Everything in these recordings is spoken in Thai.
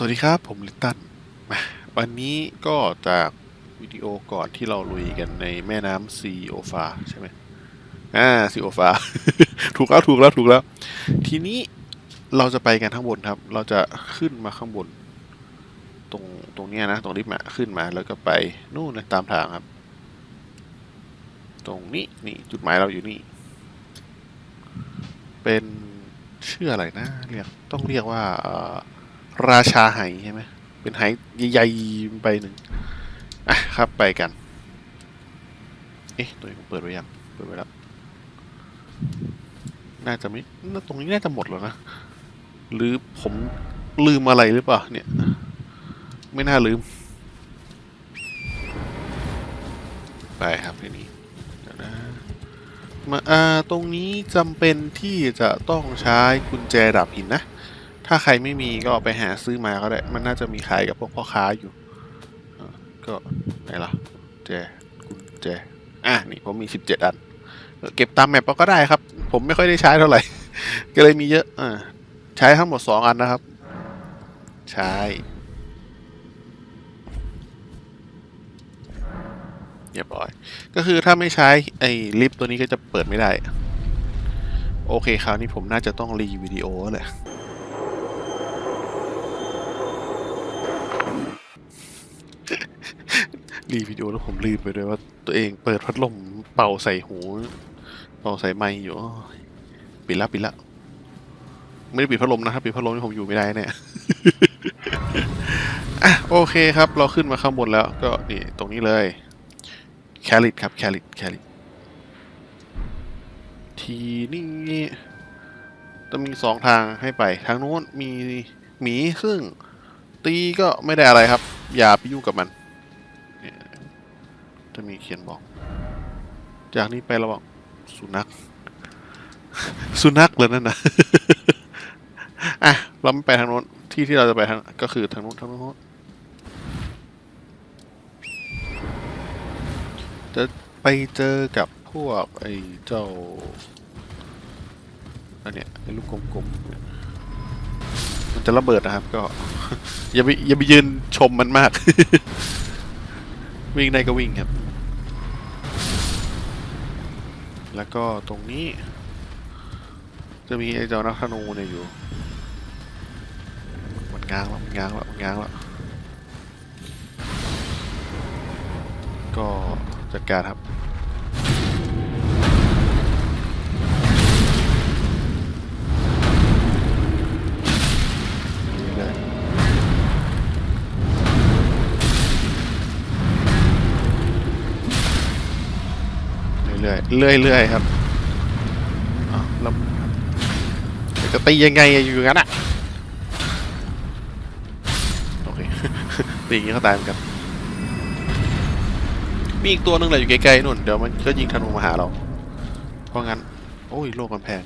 สวัสดีครับ ผมลิตตันมาวันนี้ก็จากวิดีโอก่อนที่เราลุยกันในแม่น้ำซีโอฟาใช่ไหมอ่าซีโอฟา ถูกแล้วถูกแล้วถูกแล้ว ทีนี้เราจะไปกันข้างบนครับ เราจะขึ้นมาข้างบน ตรงตรงเนี้ยนะ ตรงลิฟต์มาขึ้นมาแล้วก็ไปนู่นนะตามทางครับ ตรงนี้นี่จุดหมายเราอยู่นี่ เป็นชื่ออะไรนะเรียกต้องเรียกว่าเอ่อ ราชาไหใช่ไหมเป็นไหใหญ่ๆไปหนึ่งอะครับไปกัน เอ๊ะตัวนี้ผมเปิดไว้ยังเปิดไว้แล้วน่าจะไม่น่าตรงนี้น่าจะหมดแล้วนะ หรือผมลืมอะไรหรือเปล่าเนี่ย ไม่น่าลืม ไปครับทีนี้นะมาอ่าตรงนี้จำเป็นที่จะต้องใช้กุญแจดับหินนะ ถ้าใครไม่มีก็ไปหาซื้อมาก็ได้ มันน่าจะมีขายกับพวกพ่อค้าอยู่ ก็ไหนล่ะแจกุญแจ อะ นี่ผมมีสิบเจ็ดอัน เก็บตามแมปก็ได้ครับ ผมไม่ค่อยได้ใช้เท่าไหร่ ก็เลยมีเยอะ อ่า ใช้ทั้งหมดสองอันนะครับ ใช้ เรียบร้อย ก็คือถ้าไม่ใช้ไอ้ลิฟต์ตัวนี้ก็จะเปิดไม่ได้ โอเคคราวนี้ผมน่าจะต้องรีวิดีโอแล้วแหละ รีวิดีโอแล้วผมลืมไปด้วยว่าตัวเองเปิดพัดลมเป่าใส่หู เป่าใส่ไมค์อยู่ปิดละปิดละไม่ได้ปิดพัดลมนะครับปิดพัดลมนี่ผมอยู่ไม่ได้แน่อะโอเคครับ เราขึ้นมาข้างบนแล้ว ก็นี่ตรงนี้เลยแคลิดครับแคลิดแคลิดทีนี้จะมีสองทางให้ไป ทางนู้นมีหมีซึ่งตีก็ไม่ได้อะไรครับ อย่าไปยุ่งกับมัน จะมีเขียนบอก จากนี้ไประวังสุนัข สุนัขเลยนั่นนะอะ เราไม่ไปทางโน้น ที่ที่เราจะไปทางก็คือทางโน้นทางโน้นจะไปเจอกับพวกไอ้เจ้า อันเนี้ยไอ้ลูกกลมๆเนี่ยมันจะระเบิดนะครับ ก็ อย่าไปอย่าไปยืนชมมันมาก วิ่งได้ก็วิ่งครับ แล้วก็ตรงนี้ จะมีไอ้เจ้านักธนูเนี่ยอยู่ มันง้างแล้วมันง้างแล้วมันง้างแล้ว ก็จัดการครับ เรื่อยๆครับอ้าวแล้วจะตียังไงอยู่งั้นอะโอเคตีอย่างนี้เขาตายเหมือนกันมีอีกตัวหนึ่งแหละอยู่ไกลๆนู่นเดี๋ยวมันก็ยิงธนูมาหาเรา เพราะงั้น โอ้ยโลกมันแพง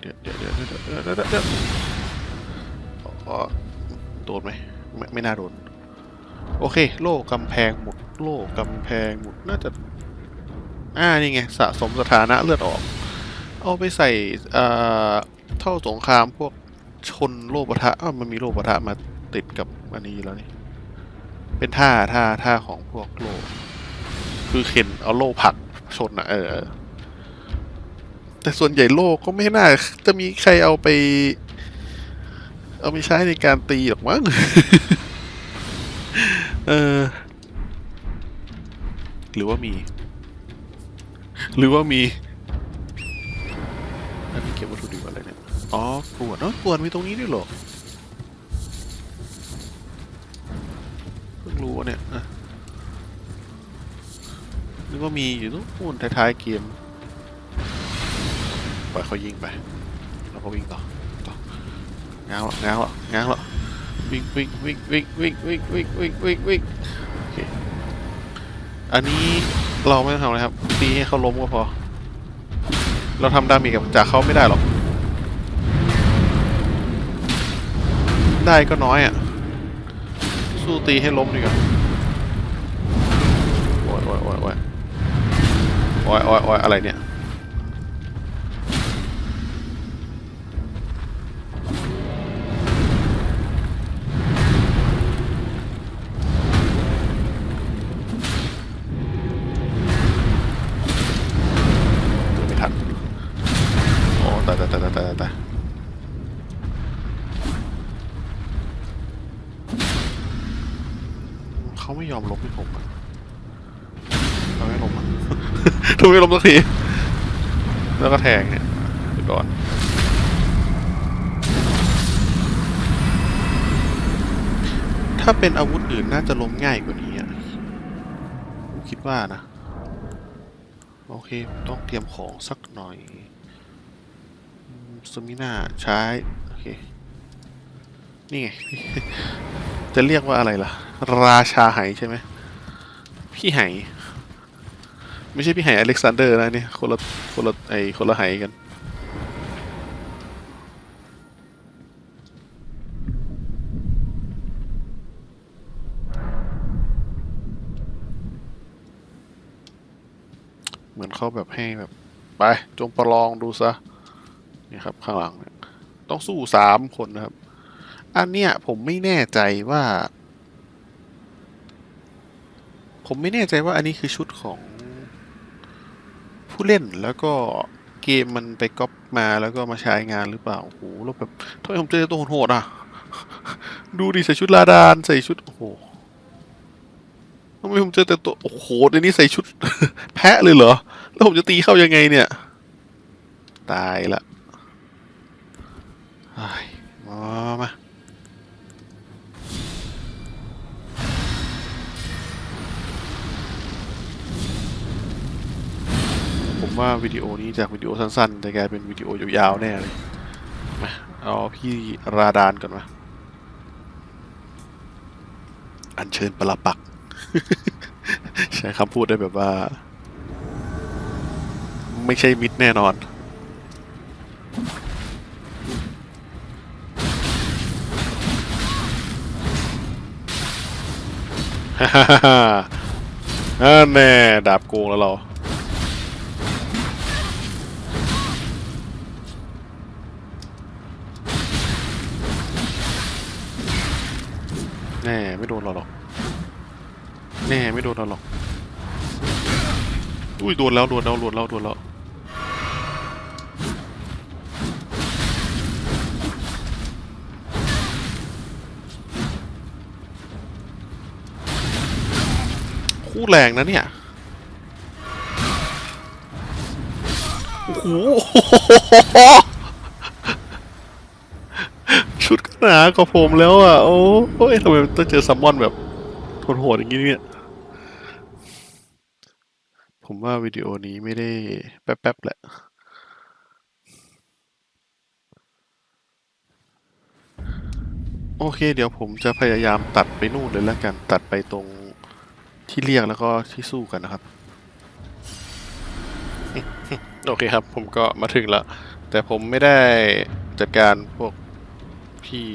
เดี๋ยวเดี๋ยวเดี๋ยวเดี๋ยวเดี๋ยวเดี๋ยวเดี๋ยวอ๋อโดนไหมไม่ไม่น่าโดน โอเค โล่กำแพงหมด โล่กำแพงหมดน่าจะ อ่า นี่ไง สะสมสถานะเลือดออก เอาไปใส่อ่าเท่าสงครามพวกชนโล่ปะทะอ้าวมันมีโล่ปะทะมาติดกับอันนี้แล้วนี่ เป็นท่าท่าท่าของพวกโล่คือเข็นเอาโล่ผลักชนอะเออเออ แต่ส่วนใหญ่โลกก็ไม่น่า จะมีใครเอาไป เอาไปใช้ในการตีหรอกมั้ง เออ หรือว่ามี หรือว่ามีอันนี้เก็บวัตถุดิบอะไรเนี่ย อ๋อกรวดเนาะกรวดมีตรงนี้ด้วยเหรอเพิ่งรู้ว่าเนี่ยอะนึกว่ามีอยู่นู่นท้ายๆเกมปล่อยเขายิงไปแล้วก็วิ่งต่อต่อง้างหรอง้างหรอง้างหรอวิ่งวิ่งวิ่งวิ่งวิ่งวิ่งวิ่งวิ่งวิ่งวิ่งโอเค อันนี้เราไม่ต้องทำอะไรครับตีให้เขาล้มก็พอ เราทำดาเมจกับจากเขาไม่ได้หรอก ได้ก็น้อยอะ สู้ตีให้ล้มดีกว่าโอ้ยโอ้ยโอ้ยโอ้ยโอ้ยโอ้ยโอ้ยอะไรเนี่ย ไม่ยอมล้มให้ผมอะเขาไม่ล้มอะทำไมไม่ล้มสักที แล้วก็แทงเนี่ยไปก่อนถ้าเป็นอาวุธอื่นน่าจะล้มง่ายกว่านี้อะผมคิดว่านะ โอเค ต้องเตรียมของสักหน่อยสมิน่าใช้ โอเค นี่ไง จะเรียกว่าอะไรล่ะ ราชาไหใช่ไหม พี่ไห ไม่ใช่พี่ไหอเล็กซานเดอร์นะเนี่ยคนละคนละไอคนละไหกันเหมือนเขาแบบให้แบบ ไปจงประลองดูซะนี่ครับ ข้างหลังเนี่ยต้องสู้สามคนนะครับ อันเนี้ยผมไม่แน่ใจว่า ผมไม่แน่ใจว่าอันนี้คือชุดของผู้เล่นแล้วก็เกมมันไปก๊อปมาแล้วก็มาใช้งานหรือเปล่าโอ้โหแล้วแบบทำไมผมเจอตัวโหดอะ ดูดิใส่ชุดลาดานใส่ชุด โอ้โหทำไมผมเจอแต่ตัวโอ้โหในนี้ใส่ชุด แพะเลยเหรอ แล้วผมจะตีเข้ายังไงเนี่ย ตายละอ้ยมามา ผมว่าวิดีโอนี้จากวิดีโอสั้นๆจะกลายเป็นวิดีโอยาวๆแน่เลยมาเอาพี่ราดานก่อนมาอัญเชิญปลปัก ใช้คำพูดได้แบบว่า ไม่ใช่มิดแน่นอน ฮ่าฮ่าฮ่าอ่าแน่ดาบโกงแล้วเรา แน่ไม่โดนเราหรอก แน่ไม่โดนเราหรอก อุ้ยโดนแล้วโดนแล้วโดนแล้วโดนแล้วคู่แรงนะเนี่ย โอ้โห ชุดก็หนากว่าผมแล้วอะ โอ้ยทำไมต้องเจอซัมมอนแบบโหดๆอย่างนี้เนี่ย ผมว่าวิดีโอนี้ไม่ได้แป๊บๆแหละโอเค เดี๋ยวผมจะพยายามตัดไปนู่นเลยแล้วกันตัดไปตรงที่เรียกแล้วก็ที่สู้กันนะครับ โอเคครับ ผมก็มาถึงแล้วแต่ผมไม่ได้จัดการพวก พี่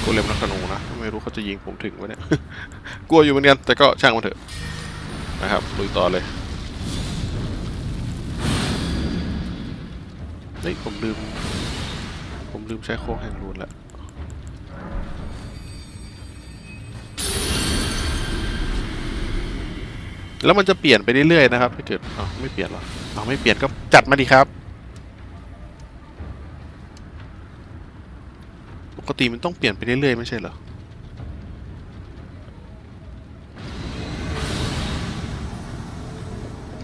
โกเลมนักธนูนะ ไม่รู้เขาจะยิงผมถึงวะเนี่ย กลัวอยู่เหมือนกัน แต่ก็ช่างมันเถอะ นะครับลุยต่อเลยเฮ้ยผมลืม ผมลืมใช้โค้งแห่งรูนแล้วแล้วมันจะเปลี่ยนไปเรื่อยๆนะครับถ้าเกิดอ๋อไม่เปลี่ยนหรออ๋อไม่เปลี่ยนก็จัดมาดีครับ ป กติมันต้องเปลี่ยนไปเรื่อยๆไม่ใช่เหรอ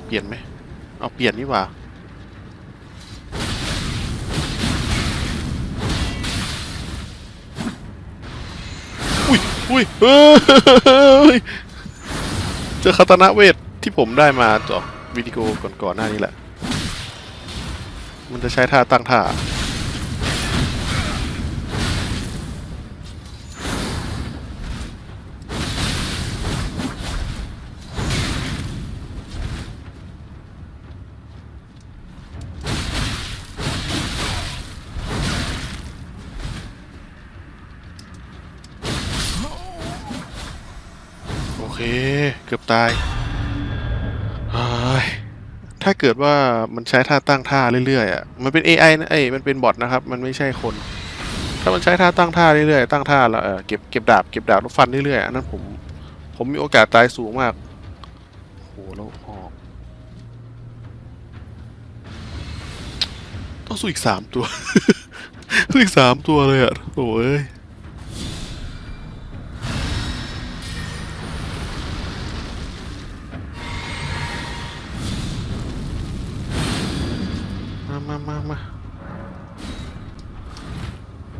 เปลี่ยนไหมเอาเปลี่ยนนี่ว่าอุ้ยอุ้ยเฮ้ยเจอคาตานะเวทที่ผมได้มาจากวิดีโอก่อนๆหน้านี้แหละ มันจะใช้ท่าตั้งท่า ตายถ้าเกิดว่ามันใช้ท่าตั้งท่าเรื่อยๆอะ มันเป็น AI นะเอ้ยมันเป็นบอทนะครับ มันไม่ใช่คน ถ้ามันใช้ท่าตั้งท่าเรื่อยๆ ตั้งท่าแล้วเออเก็บเก็บดาบเก็บดาบแล้วฟันเรื่อยๆอันนั้นผม ผมมีโอกาสตายสูงมากโอ้โหแล้วออก ต้องสู้อีกสามตัว สู้อีกสามตัวเลยอะโอ้ย มา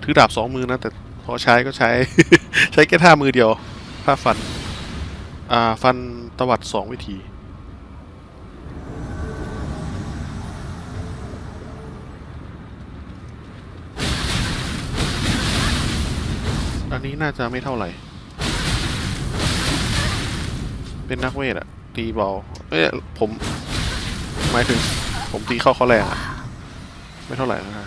ถือดาบสองมือนะ แต่พอใช้ก็ใช้ ใช้แค่ท่ามือเดียว ท่าฟัน อ่า ฟันตวัดสองวิธี อันนี้น่าจะไม่เท่าไหร่ เป็นนักเวทอะตีเบา เอ้ยผม หมายถึง ผมตีเข้าเขาแรงอะ ไม่เท่าไหร่นะ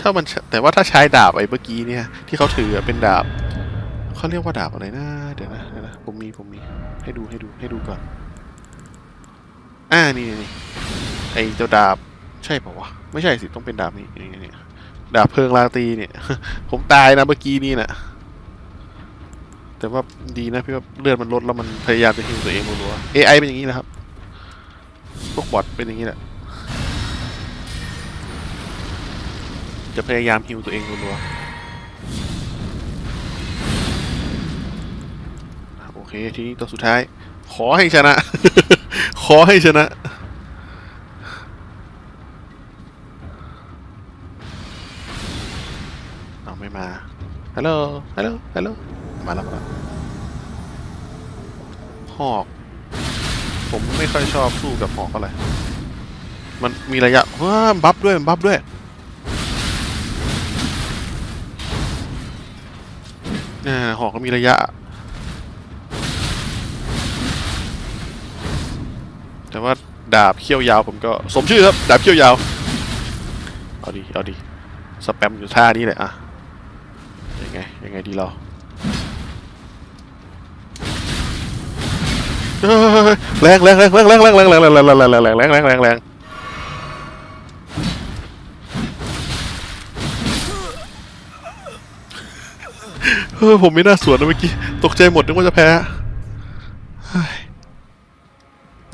ถ้ามันแต่ว่าถ้าใช้ดาบไอ้เมื่อกี้เนี่ย ที่เขาถือเป็นดาบเขาเรียกว่าดาบอะไรนะเดี๋ยวนะเดี๋ยวนะผมมีผมมีให้ดูให้ดูให้ดูก่อน อ่านี่นี่ไอ้เจ้าดาบใช่ป่าวะไม่ใช่สิต้องเป็นดาบนี้นี่นี่ดาบเพลิงลาตรีเนี่ย ผมตายนะเมื่อกี้นี่นะแต่ว่าดีนะพี่ว่าเลือดมันลดแล้วมันพยายามจะฮิวตัวเองรัวๆ AI เป็นอย่างนี้นะครับพวกบอทเป็นอย่างนี้แหละ จะพยายามฮิวตัวเองรัวๆโอเค ทีนี้ตัวสุดท้าย ขอให้ชนะ ขอให้ชนะ เอาไม่มา ฮัลโหล ฮัลโหล ฮัลโหล มาแล้วมาแล้วหอก ผมไม่ค่อยชอบสู้กับหอกเท่าไร มันมีระยะว้าบัฟด้วยมับัฟด้วย อ่าหอกก็มีระยะ แต่ว่าดาบเขี้ยวยาวผมก็สมชื่อครับ ดาบเขี้ยวยาว เอาดิเอาดิสแปมอยู่ท่านี้เลยอะยังไงยังไงดีเราแรงแรงแรงแรงแรงแรงแรงแรงแรงแรงแรงแรงแรง เออผมไม่น่าสวนนะเมื่อกี้ ตกใจหมดนึกว่าจะแพ้เฮ้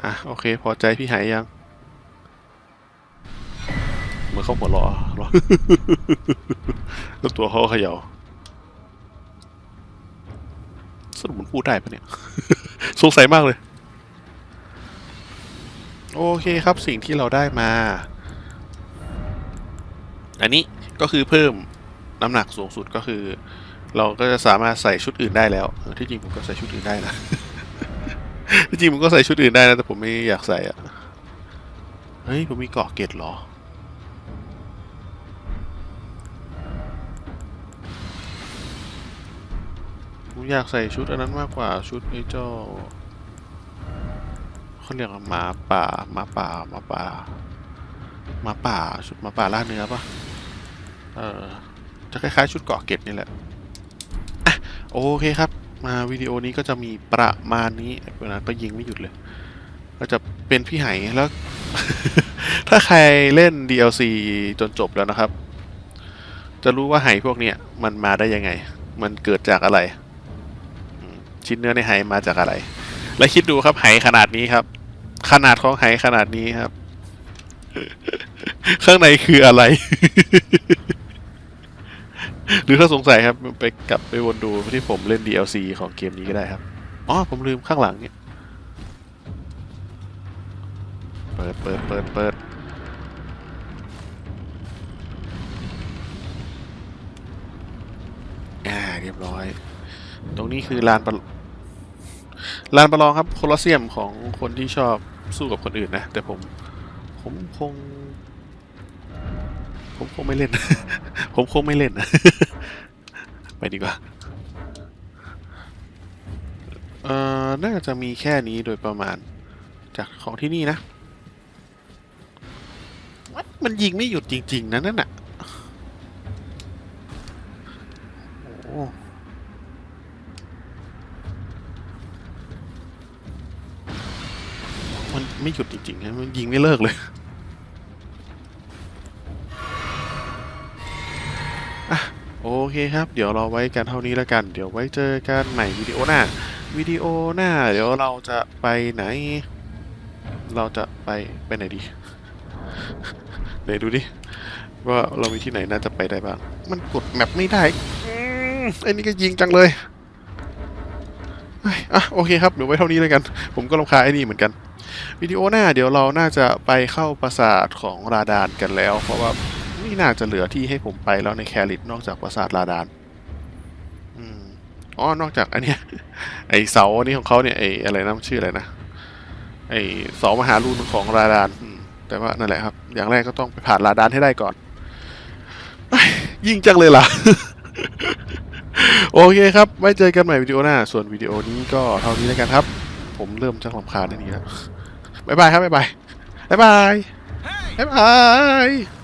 อะโอเค พอใจพี่หายยัง เหมือนเขาหัวเราะหรอแล้วตัวเขาเขย่าสรุปมันพูดได้ปะเนี่ย สงสัยมากเลย โอเคครับสิ่งที่เราได้มา อันนี้ก็คือเพิ่มน้ำหนักสูงสุดก็คือ เราก็จะสามารถใส่ชุดอื่นได้แล้ว ที่จริงผมก็ใส่ชุดอื่นได้นะ ที่จริงผมก็ใส่ชุดอื่นได้นะแต่ผมไม่อยากใส่อะเฮ้ย ผมมีเกาะเกตหรอ ผมอยากใส่ชุดอันนั้นมากกว่าชุดไอ้เจ้าเขาเรียกว่าหมาป่าหมาป่าหมาป่าหมาป่าชุดหมาป่าล่าเนื้อปะเออจะคล้ายๆชุดเกาะเกร็ดนี่แหละ โอเคครับ มาวิดีโอนี้ก็จะมีประมาณนี้เวลาก็ยิงไม่หยุดเลย ก็จะเป็นพี่ไหแล้ว ถ้าใครเล่น DLC จนจบแล้วนะครับ จะรู้ว่าไหพวกเนี้ยมันมาได้ยังไง มันเกิดจากอะไรชิ้นเนื้อในไหมาจากอะไร และคิดดูครับไหขนาดนี้ครับ ขนาดของไหขนาดนี้ครับ ข้างในคืออะไร หรือถ้าสงสัยครับไปกลับไปวนดูที่ผมเล่น DLC ของเกมนี้ก็ได้ครับ อ๋อ ผมลืมข้างหลังเนี่ย เปิดเปิดเปิดเปิดอ่าเรียบร้อย ตรงนี้คือลานประลานประลองครับโคลอสเซียมของคนที่ชอบสู้กับคนอื่นนะ แต่ผม ผมคง ผมคงไม่เล่น ผมคงไม่เล่น ไปดีกว่า เอ่อ น่าจะมีแค่นี้โดยประมาณ จากของที่นี่นะ มันยิงไม่หยุดจริง ๆนะนั่นน่ะโอ้มันไม่หยุดจริงๆนะมันยิงไม่เลิกเลย โอเคครับ เดี๋ยวเราไว้กันเท่านี้แล้วกัน เดี๋ยวไว้เจอกันใหม่วิดีโอหน้า วิดีโอหน้า เดี๋ยวเราจะไปไหน เราจะไปไปไหนดีไหนดูดิ ว่าเรามีที่ไหนน่าจะไปได้บ้าง มันกดแมปไม่ได้อไอ้นี่ก็ยิงจังเลยอะโอเคครับเดี๋ยวไว้เท่านี้แล้วกัน ผมก็รำคาไอ้นี่เหมือนกันวิดีโอหน้าเดี๋ยวเราน่าจะไปเข้าปราสาทของราดานกันแล้ว เพราะว่า ไม่น่าจะเหลือที่ให้ผมไปแล้วในแคริตนอกจากปราสาทลาดานอืมอ๋อ นอกจากอันเนี้ยไอเสาอันนี้ของเขาเนี่ยไออะไรนะชื่ออะไรนะไอเสามหารูนของลาดานแต่ว่านั่นแหละครับ อย่างแรกก็ต้องไปผ่านลาดานให้ได้ก่อนยิ่งจังเลยล่ะ โอเคครับ ไว้เจอกันใหม่วิดีโอหน้า ส่วนวิดีโอนี้ก็เท่านี้แล้วกันครับ ผมเริ่มจะรำคาญในนี้แล้วบ๊ายบายครับบ๊ายบายบ๊ายบายบ๊ายบาย